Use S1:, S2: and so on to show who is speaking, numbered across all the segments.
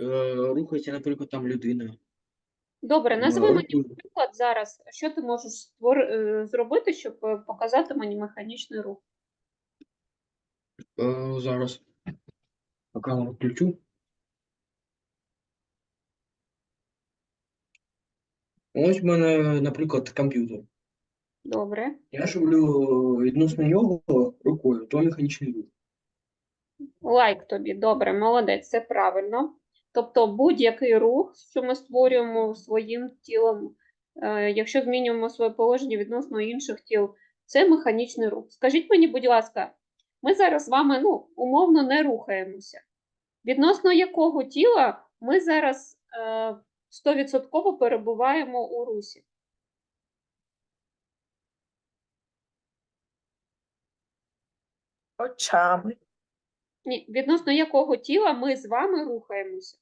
S1: е, рухається, наприклад, там людина.
S2: Добре,
S1: Ну,
S2: назви мені
S1: руху-
S2: приклад зараз. Що ти можеш створ... е, зробити, щоб е, показати мені механічний рух?
S1: Е, зараз. Камеру включу. Ось в мене, наприклад, комп'ютер.
S2: Добре.
S1: Я роблю відносно нього рукою, то механічний рух.
S2: Лайк тобі. Добре, молодець, це правильно. Тобто будь-який рух, що ми створюємо своїм тілом, е, якщо змінюємо своє положення відносно інших тіл, це механічний рух. Скажіть мені, будь ласка, ми зараз з вами ну, умовно не рухаємося. Відносно якого тіла ми зараз е, 100% перебуваємо у русі?
S3: очами,
S2: Ні, відносно якого тіла ми з вами рухаємося?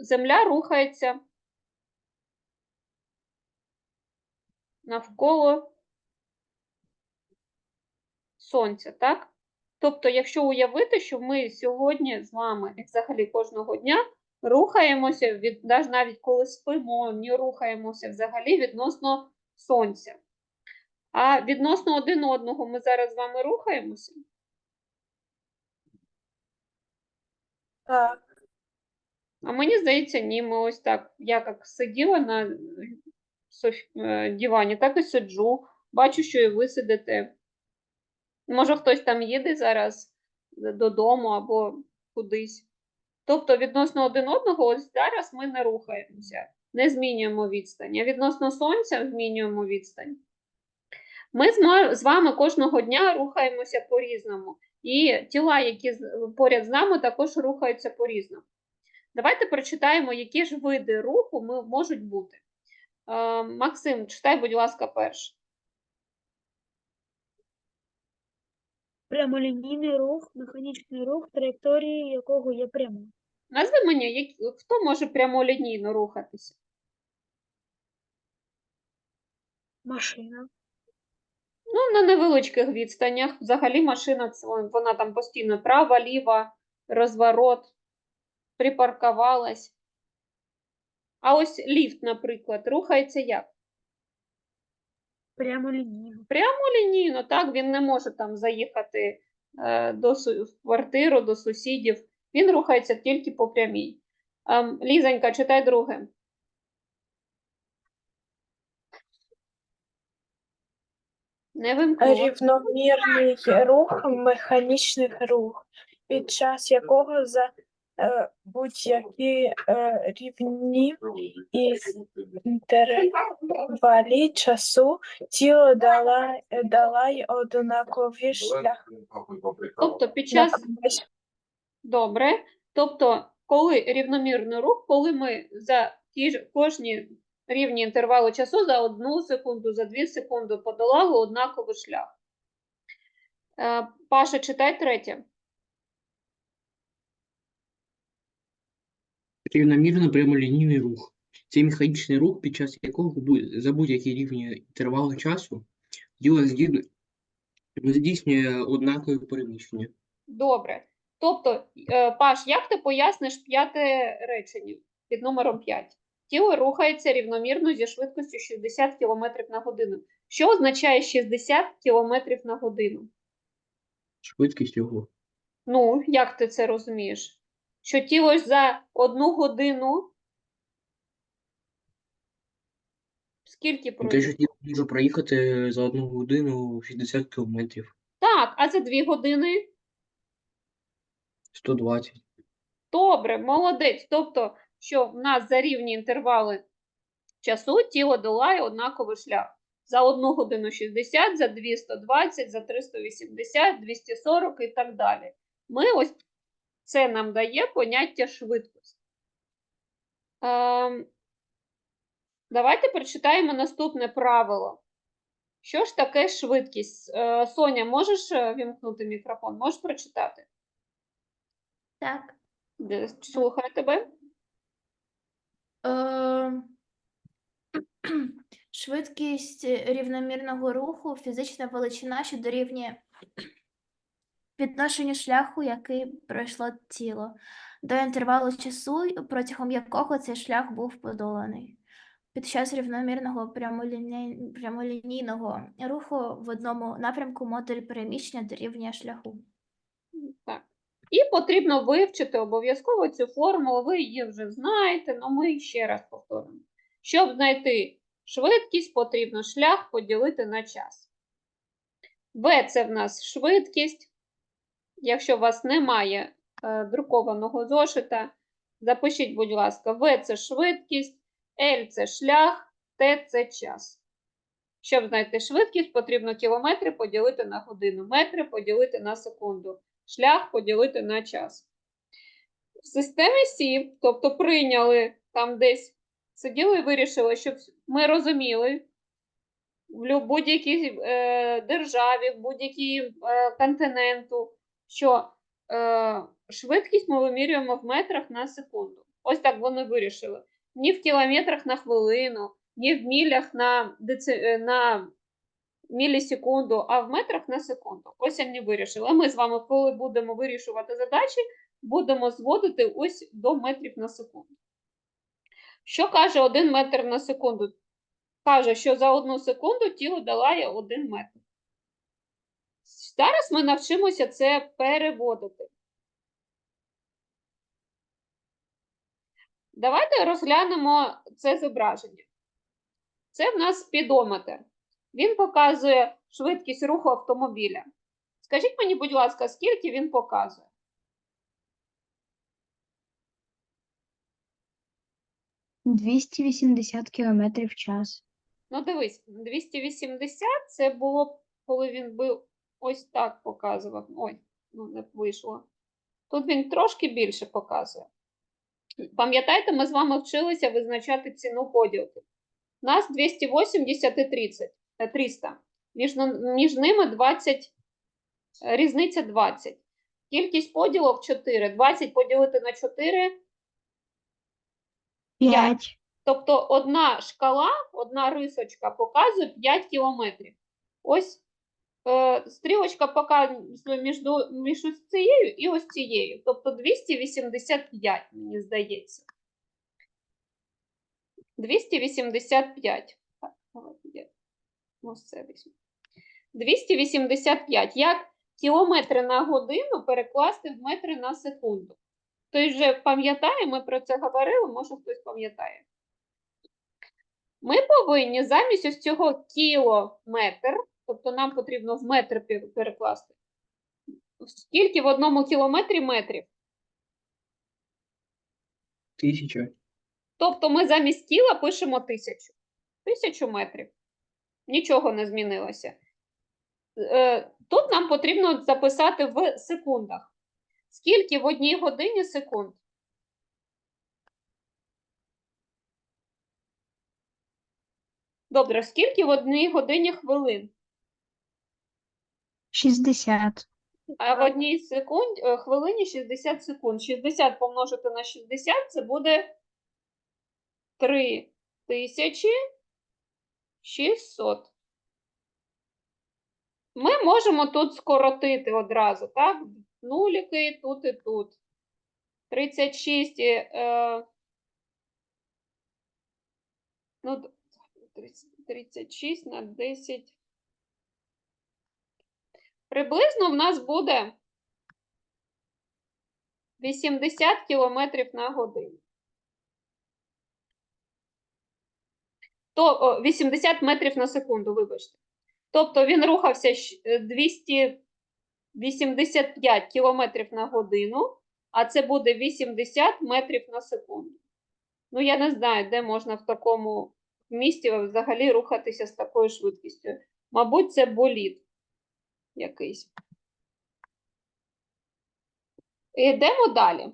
S2: Земля рухається навколо сонця, так? Тобто, якщо уявити, що ми сьогодні з вами, і взагалі кожного дня, рухаємося від навіть коли спимо, не рухаємося взагалі відносно сонця. А відносно один одного ми зараз з вами рухаємося.
S3: так,
S2: А мені здається, ні, ми ось так. Я як сиділа на е, е, дивані, так і сиджу. Бачу, що і ви сидите. Може, хтось там їде зараз додому або кудись. Тобто, відносно один одного, ось зараз ми не рухаємося, не змінюємо відстань. А відносно сонця змінюємо відстань. Ми з вами кожного дня рухаємося по-різному. І тіла, які поряд з нами, також рухаються по-різному. Давайте прочитаємо, які ж види руху ми, можуть бути. Е, Максим, читай, будь ласка, перше.
S4: Прямолінійний рух, механічний рух, траєкторії якого є пряма.
S2: Назви мені, які, хто може прямолінійно рухатися?
S4: Машина,
S2: Ну, на невеличких відстанях. Взагалі машина, вона там постійно права, ліва, розворот, припаркувалась. А ось ліфт, наприклад, рухається як?
S4: прямолінійно,
S2: Прямолінійно, так, він не може там заїхати е, до в квартиру, до сусідів. Він рухається тільки по прямій. Ем, Лізонька, читай друге. Не вимкнула.
S3: рівномірний рух, механічний рух, під час якого за е, будь-які е, рівні і інтервалі часу тіло дала, долає однакові шляхи.
S2: Тобто під час Добре. Тобто, коли рівномірний рух, коли ми за ті ж кожні рівні інтервали часу за одну секунду, за дві секунди подолали однаковий шлях. Е, Паша, читай третє.
S1: Рівномірно прямолінійний рух. Це механічний рух, під час якого за будь-які рівні інтервали часу тіло здійснює, здійснює однакові переміщення.
S2: Добре. Тобто, е, Паш, як ти поясниш п'яте речення під номером 5? Тіло рухається рівномірно зі швидкістю 60 км на годину. Що означає 60 км на годину?
S1: Швидкість його.
S2: Ну, як ти це розумієш? Що тіло ж за одну годину скільки
S1: Ну, Те,
S2: пройде?
S1: може проїхати за одну годину 60 кілометрів,
S2: Так, а за дві години?
S1: 120.
S2: Добре, молодець. Тобто, що в нас за рівні інтервали часу тіло долає однаковий шлях. За одну годину 60, за 2 120, за 380, 240 і так далі. Ми ось це нам дає поняття швидкості. Ем, давайте прочитаємо наступне правило. Що ж таке швидкість? Е, Соня, можеш е, вімкнути мікрофон? Можеш прочитати?
S5: Так.
S2: Слухаю тебе.
S5: Е, Швидкість рівномірного руху, фізична величина, що дорівнює відношенню шляху, який пройшло тіло, до інтервалу часу, протягом якого цей шлях був подоланий. Під час рівномірного прямоліній- прямолінійного руху в одному напрямку модуль переміщення дорівнює шляху.
S2: Так. І потрібно вивчити обов'язково цю формулу. Ви її вже знаєте, але ми ще раз повторимо. Щоб знайти швидкість, потрібно шлях поділити на час. В це в нас швидкість. Якщо у вас немає е, друкованого зошита, запишіть, будь ласка, В це швидкість, L це шлях, T це час. Щоб знайти швидкість, потрібно кілометри поділити на годину, метри поділити на секунду шлях поділити на час. В системі СІВ, тобто прийняли там десь, сиділи і вирішили, щоб ми розуміли в будь-якій е, державі, в будь-якій е, континенту, що е, швидкість ми вимірюємо в метрах на секунду. Ось так вони вирішили. Ні в кілометрах на хвилину, ні в мілях на, деци, е, на мілісекунду, а в метрах на секунду. Ось вони вирішили. Ми з вами, коли будемо вирішувати задачі, будемо зводити ось до метрів на секунду. Що каже 1 метр на секунду? Каже, що за одну секунду тіло долає 1 метр. Зараз ми навчимося це переводити. Давайте розглянемо це зображення. Це в нас спідометр. Він показує швидкість руху автомобіля. Скажіть мені, будь ласка, скільки він показує?
S6: Двісті вісімдесят кілометрів в час.
S2: Ну, дивись, 280 це було, коли він був ось так показував. Ой, ну не вийшло. Тут він трошки більше показує. Пам'ятаєте, ми з вами вчилися визначати ціну поділки. У нас 280 і 30, е, 300. Між, між ними 20, е, різниця 20. Кількість поділок 4. 20 поділити на 4
S6: П'ять.
S2: Тобто одна шкала, одна рисочка показує 5 кілометрів. Ось е, стрілочка показує між, між ось цією і ось цією. Тобто 285, мені здається. 285. Так, давайте я ось це візьму. 285. Як кілометри на годину перекласти в метри на секунду? Хтось вже пам'ятає, ми про це говорили, може хтось пам'ятає. Ми повинні замість ось цього кілометр, тобто нам потрібно в метр перекласти. Скільки в одному кілометрі метрів?
S1: Тисяча.
S2: Тобто ми замість кіла пишемо тисячу. Тисячу метрів. Нічого не змінилося. Е, Тут нам потрібно записати в секундах. Скільки в одній годині секунд? Добре, скільки в одній годині хвилин?
S6: Шістдесят.
S2: А в одній секунд, е, хвилині 60 секунд. 60 помножити на 60 це буде 3600. Ми можемо тут скоротити одразу, так? Нуліки тут і тут. 36, е, е, ну, 30 36 на 10. Приблизно в нас буде 80 кілометрів на годину. То, о, 80 метрів на секунду, вибачте. Тобто він рухався е, 285 кілометрів на годину, а це буде 80 метрів на секунду. Ну, я не знаю, де можна в такому місті взагалі рухатися з такою швидкістю. Мабуть, це болід якийсь. Йдемо далі.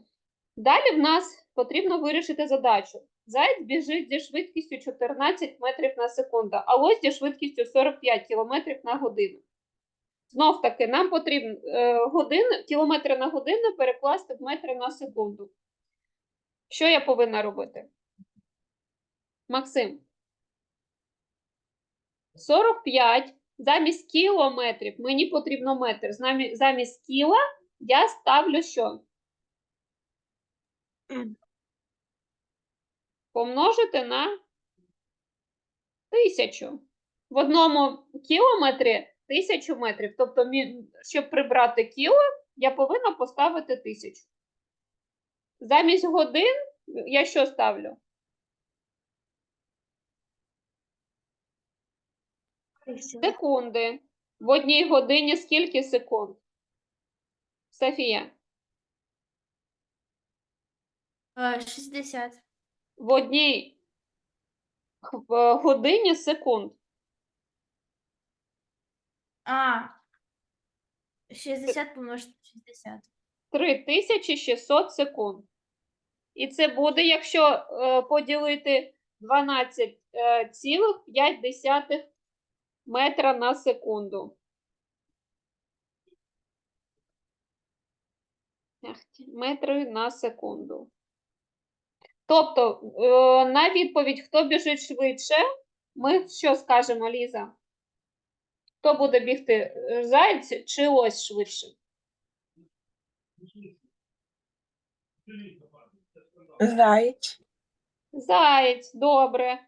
S2: Далі в нас потрібно вирішити задачу. Заєць біжить зі швидкістю 14 метрів на секунду, а ось зі швидкістю 45 кілометрів на годину. Знов таки, нам потрібно е, годин, кілометри на годину перекласти в метри на секунду. Що я повинна робити? Максим. 45 Замість кілометрів мені потрібно метр. Замість кіла я ставлю що? Помножити на тисячу. В одному кілометрі тисячу метрів. Тобто, щоб прибрати кіло, я повинна поставити тисячу. Замість годин я що ставлю? Секунди. В одній годині скільки секунд? Софія,
S5: Е, 60.
S2: в одній в годині секунд.
S5: А. 60 помножити на 60.
S2: 3600 секунд. І це буде, якщо е, поділити 12,5 метра на секунду. Метри на секунду. Тобто, е, на відповідь, хто біжить швидше, ми що скажемо, Ліза? Хто буде бігти, е, заєць чи ось швидше?
S3: Заєць.
S2: Заєць, добре.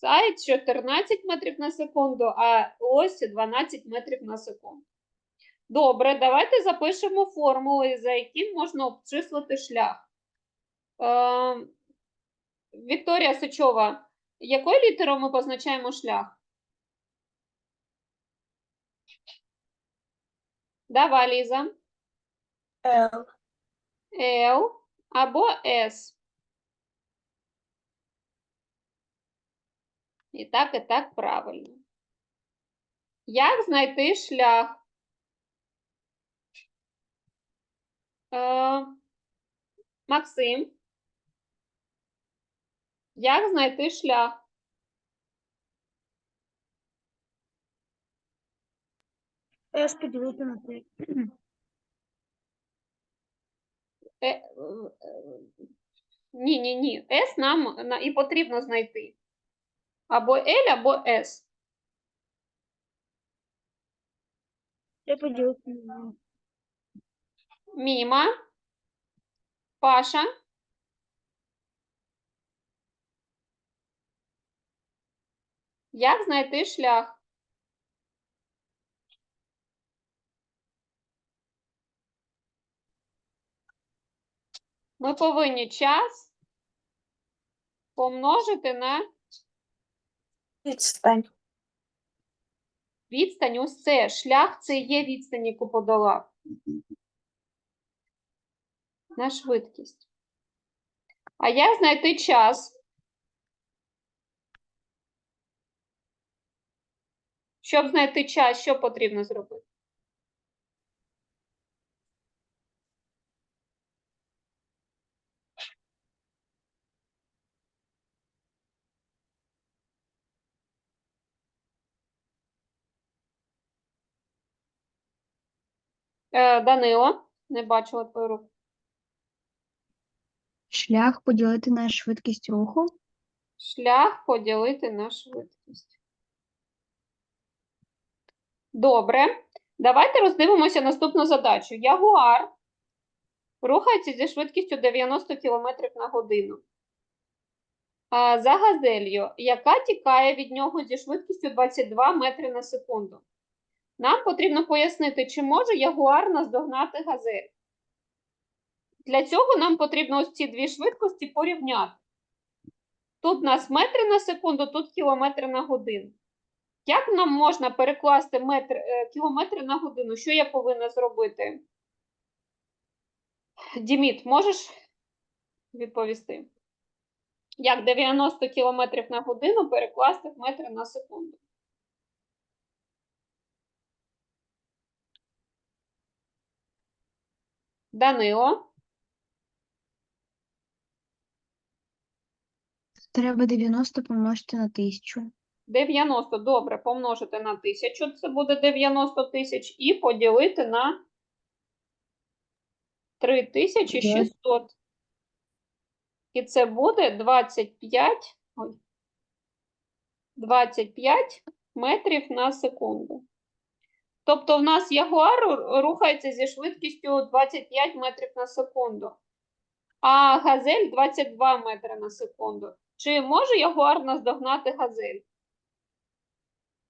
S2: Заєць 14 метрів на секунду, а ось 12 метрів на секунду. Добре, давайте запишемо формули, за які можна обчислити шлях. Е, Вікторія Сичова, якою літерою ми позначаємо шлях? Давай, Ліза.
S3: Л.
S2: L або S. І так, і так правильно. Як знайти шлях? Е, Максим. Як знайти шлях?
S4: С поділити на 3.
S2: Е, е, Ні, ні, ні. S нам і потрібно знайти. Або L, або S.
S4: Я поділити на 2.
S2: Міма. Паша. Як знайти шлях? Ми повинні час помножити на
S3: Відстань.
S2: відстань. Ось це. Шлях це є відстань, яку подолав. На швидкість. А як знайти час? Щоб знайти час, що потрібно зробити? Данило, не бачила твою руку.
S6: Шлях поділити на швидкість руху.
S2: Шлях поділити на швидкість. Добре. Давайте роздивимося наступну задачу. Ягуар рухається зі швидкістю 90 км на годину. За газелью, яка тікає від нього зі швидкістю 22 метри на секунду. Нам потрібно пояснити, чи може ягуар наздогнати газель. Для цього нам потрібно ось ці дві швидкості порівняти. Тут у нас метри на секунду, тут кілометри на годину. Як нам можна перекласти метр, е, кілометри на годину? Що я повинна зробити? Діміт, можеш відповісти? Як 90 кілометрів на годину перекласти в метри на секунду? Данило.
S6: Треба 90 помножити на 1000.
S2: 90, добре, помножити на 1000, це буде 90 тисяч, і поділити на 3600. І це буде 25, ой, 25 метрів на секунду. Тобто в нас Ягуар рухається зі швидкістю 25 метрів на секунду, а газель 22 метри на секунду. Чи може Ягуар наздогнати газель?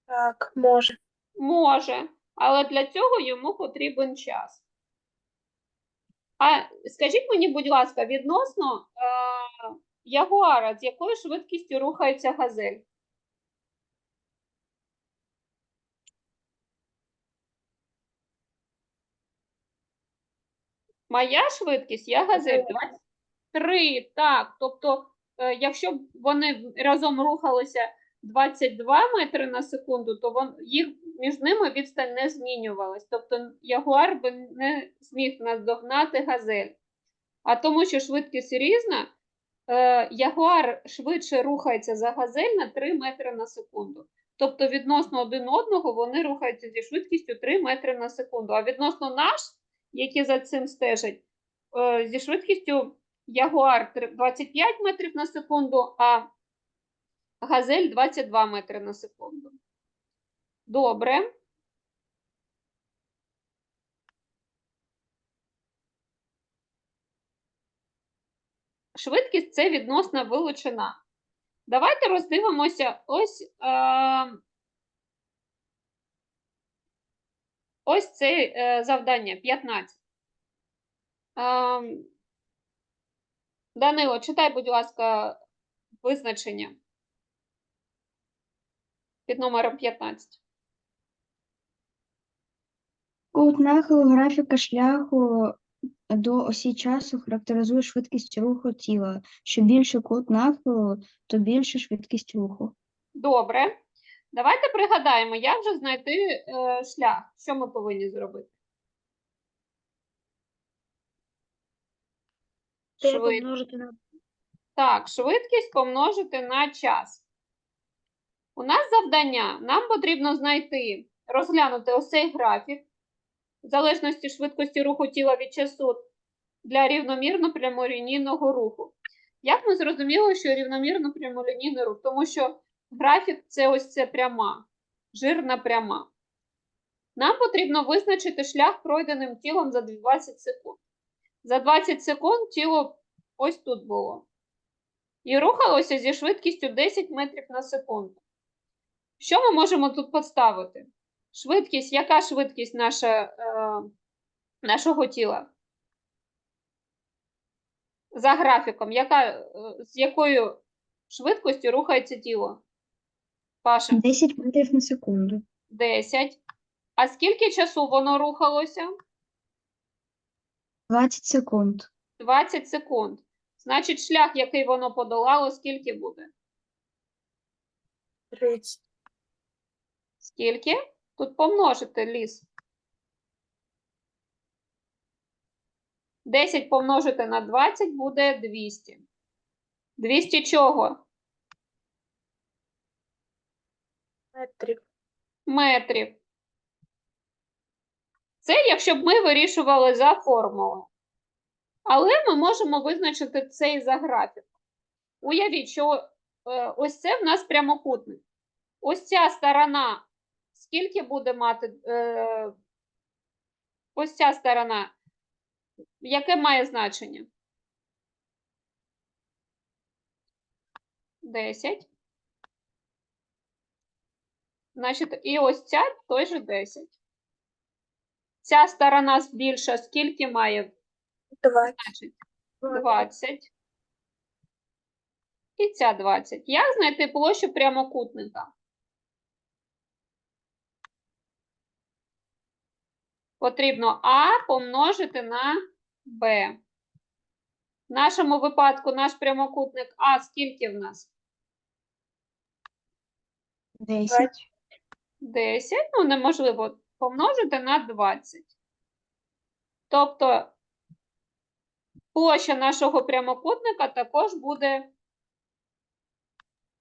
S3: Так, може.
S2: Може, але для цього йому потрібен час. А скажіть мені, будь ласка, відносно е, Ягуара, з якою швидкістю рухається газель? Моя швидкість, я газель 23. Так, тобто, е, якщо б вони разом рухалися 22 метри на секунду, то вон, їх між ними відстань не змінювалась. Тобто Ягуар би не зміг наздогнати газель. А тому, що швидкість різна, е, Ягуар швидше рухається за газель на 3 метри на секунду. Тобто відносно один одного вони рухаються зі швидкістю 3 метри на секунду. А відносно наш, які за цим стежать, е, зі швидкістю Ягуар 25 метрів на секунду, а газель 22 метри на секунду. Добре. Швидкість це відносна величина. Давайте роздивимося ось, е, ось це е, завдання 15. Е, Данило, читай, будь ласка, визначення під номером 15.
S6: Кут нахилу графіка шляху до осі часу характеризує швидкість руху тіла. Що більше кут нахилу, то більше швидкість руху.
S2: Добре. Давайте пригадаємо, як же знайти е, шлях. Що ми повинні зробити? Швид...
S4: на
S2: Так, швидкість помножити на час. У нас завдання. Нам потрібно знайти, розглянути ось цей графік, в залежності швидкості руху тіла від часу для рівномірно прямолінійного руху. Як ми зрозуміли, що рівномірно прямолінійний рух? Тому що графік це ось це пряма, жирна пряма. Нам потрібно визначити шлях пройденим тілом за 20 секунд. За 20 секунд тіло ось тут було. І рухалося зі швидкістю 10 метрів на секунду. Що ми можемо тут поставити? Швидкість, яка швидкість наша, е, нашого тіла? За графіком, яка, е, з якою швидкістю рухається тіло? Паша,
S6: 10 метрів на секунду.
S2: 10. А скільки часу воно рухалося?
S6: 20 секунд.
S2: 20 секунд. Значить, шлях, який воно подолало, скільки буде?
S3: 30.
S2: Скільки? Тут помножити ліс. 10 помножити на 20 буде 200. 200 чого?
S3: Метрів.
S2: Метрів. Це якщо б ми вирішували за формулою. Але ми можемо визначити цей за графік. Уявіть, що е, ось це в нас прямокутник. Ось ця сторона, скільки буде мати е, ось ця сторона, яке має значення? 10. Значить, і ось ця той же 10. Ця сторона більша, скільки має
S3: 20.
S2: значить? 20. І ця 20. Як знайти площу прямокутника? Потрібно А помножити на Б. В нашому випадку наш прямокутник А скільки в нас?
S6: 10.
S2: 10, ну неможливо помножити на 20. Тобто площа нашого прямокутника також буде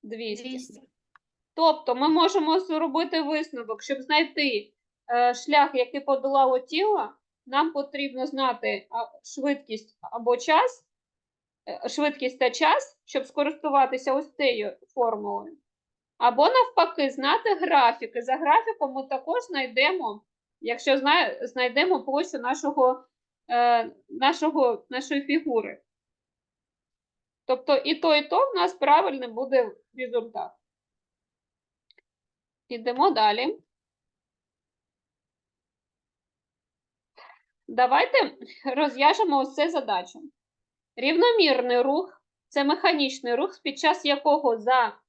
S2: 200.
S5: 200.
S2: Тобто ми можемо зробити висновок, щоб знайти е, шлях, який подолало тіло, нам потрібно знати швидкість або час, е, швидкість та час, щоб скористуватися ось цією формулою. Або навпаки, знати графіки. За графіком ми також знайдемо, якщо знайдемо площу нашого, е, нашого, нашої фігури. Тобто і то, і то в нас правильний буде результат. Ідемо далі. Давайте розв'яжемо ось це задачу. Рівномірний рух це механічний рух, під час якого за.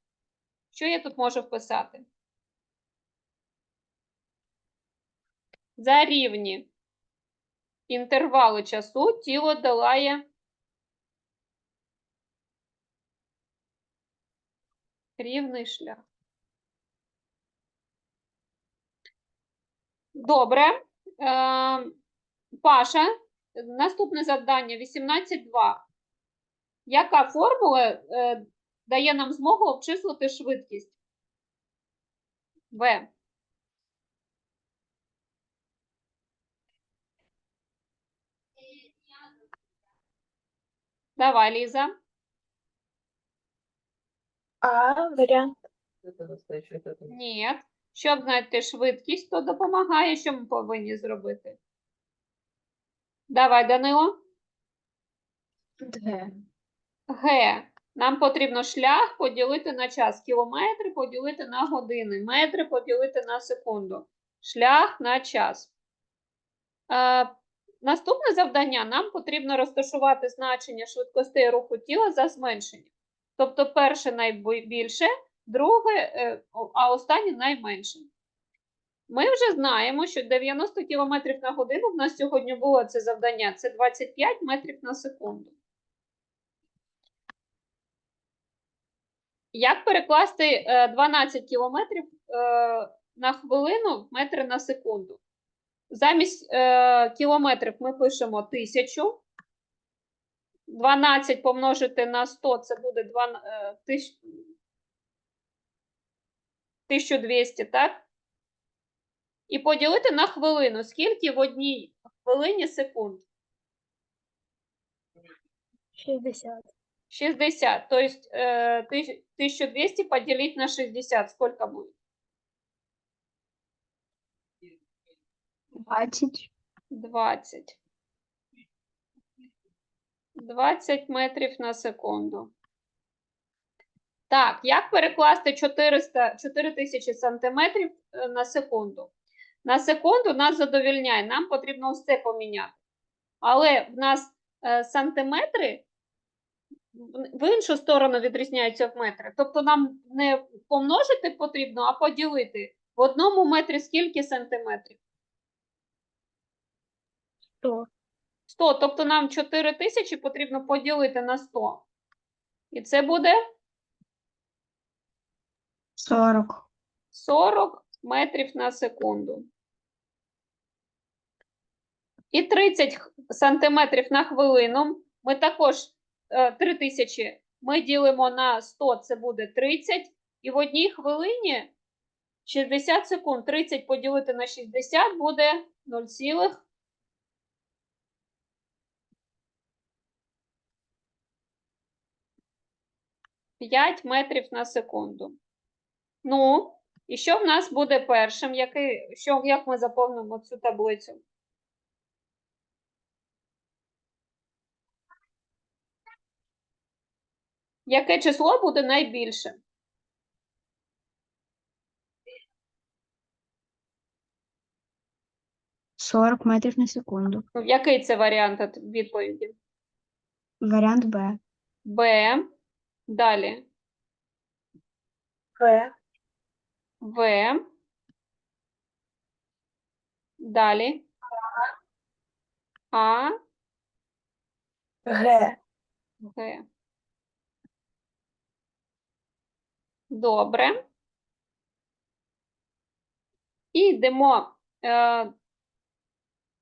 S2: Що я тут можу вписати? За рівні інтервали часу тіло долає рівний шлях. Добре. Е, Паша, наступне завдання 18.2. Яка формула е, дає нам змогу обчислити швидкість? В. Давай, Ліза.
S3: А, варіант.
S2: Ні. Щоб знайти швидкість, то допомагає, що ми повинні зробити. Давай, Данило.
S3: Д.
S2: Г. Нам потрібно шлях поділити на час. Кілометри поділити на години. Метри поділити на секунду. Шлях на час. Е, наступне завдання нам потрібно розташувати значення швидкостей руху тіла за зменшення. Тобто перше найбільше, друге, е, а останнє найменше. Ми вже знаємо, що 90 км на годину в нас сьогодні було це завдання. Це 25 метрів на секунду. Як перекласти е, 12 кілометрів е, на хвилину метри на секунду? Замість е, кілометрів ми пишемо 1000. 12 помножити на 100 це буде 2, е, 1200, так? І поділити на хвилину. Скільки в одній хвилині секунд?
S4: 60.
S2: 60. То есть э, 1200 поделить на 60. Сколько будет?
S6: 20.
S2: 20. 20 метрів на секунду. Так, як перекласти 400, 4000 сантиметрів е, на секунду? На секунду нас задовільняє, нам потрібно це поміняти. Але в нас е, сантиметри в- іншу сторону відрізняються в метри. Тобто нам не помножити потрібно, а поділити. В одному метрі скільки сантиметрів?
S4: 100.
S2: 100, тобто нам 4 тисячі потрібно поділити на 100. І це буде
S6: 40.
S2: 40 метрів на секунду. І 30 сантиметрів на хвилину. Ми також 3 тисячі ми ділимо на 100, це буде 30. І в одній хвилині 60 секунд. 30 поділити на 60 буде 0, 5 метрів на секунду. Ну, і що в нас буде першим? Який, що, як ми заповнимо цю таблицю? Яке число буде найбільше?
S6: 40 метрів на секунду.
S2: Який це варіант от відповіді?
S6: Варіант Б.
S2: Б. Далі.
S3: В.
S2: В. Далі. А.
S3: Г.
S2: Г. Добре. І йдемо е,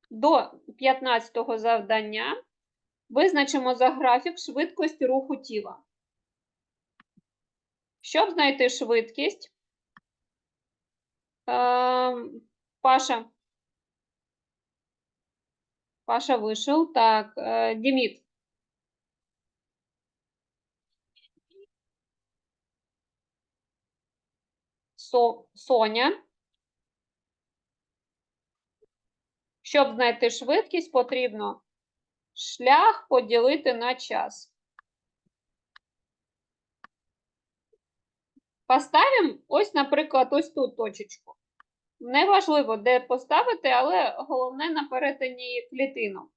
S2: до 15-го завдання. Визначимо за графік швидкість руху тіла. Щоб знайти швидкість, е, Паша. Паша вийшов. Так, е, Діміт. Со- Соня. Щоб знайти швидкість, потрібно шлях поділити на час. Поставимо ось, наприклад, ось тут точечку. Неважливо, де поставити, але головне на перетині клітинок.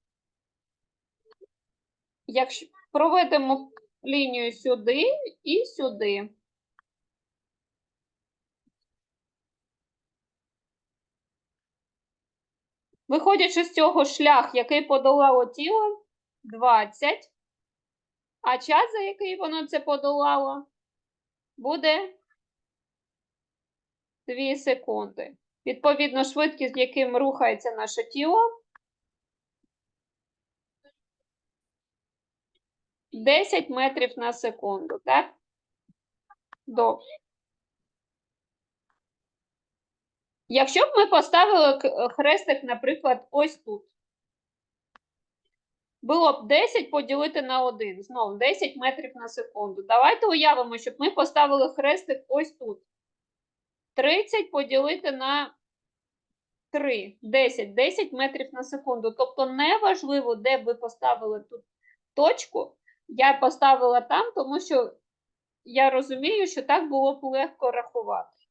S2: Якщо проведемо лінію сюди і сюди. Виходячи з цього шлях, який подолало тіло 20, а час, за який воно це подолало, буде 2 секунди. Відповідно, швидкість, яким рухається наше тіло, 10 метрів на секунду, так? До. Якщо б ми поставили хрестик, наприклад, ось тут. Було б 10 поділити на 1. Знову 10 метрів на секунду. Давайте уявимо, щоб ми поставили хрестик ось тут. 30 поділити на 3. 10. 10 метрів на секунду. Тобто неважливо, де б ви поставили тут точку. Я поставила там, тому що я розумію, що так було б легко рахувати.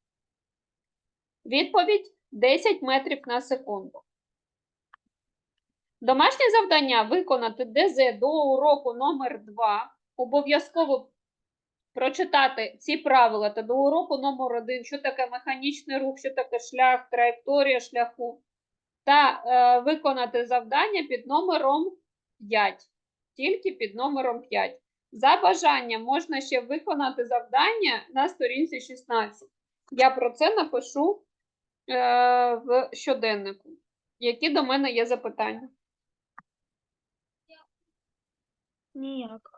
S2: Відповідь 10 метрів на секунду. Домашнє завдання виконати ДЗ до уроку номер 2. Обов'язково прочитати ці правила та до уроку номер 1, що таке механічний рух, що таке шлях, траєкторія шляху. Та е, виконати завдання під номером 5. Тільки під номером 5. За бажанням можна ще виконати завдання на сторінці 16. Я про це напишу в щоденнику. Які до мене є запитання?
S4: Ніяк.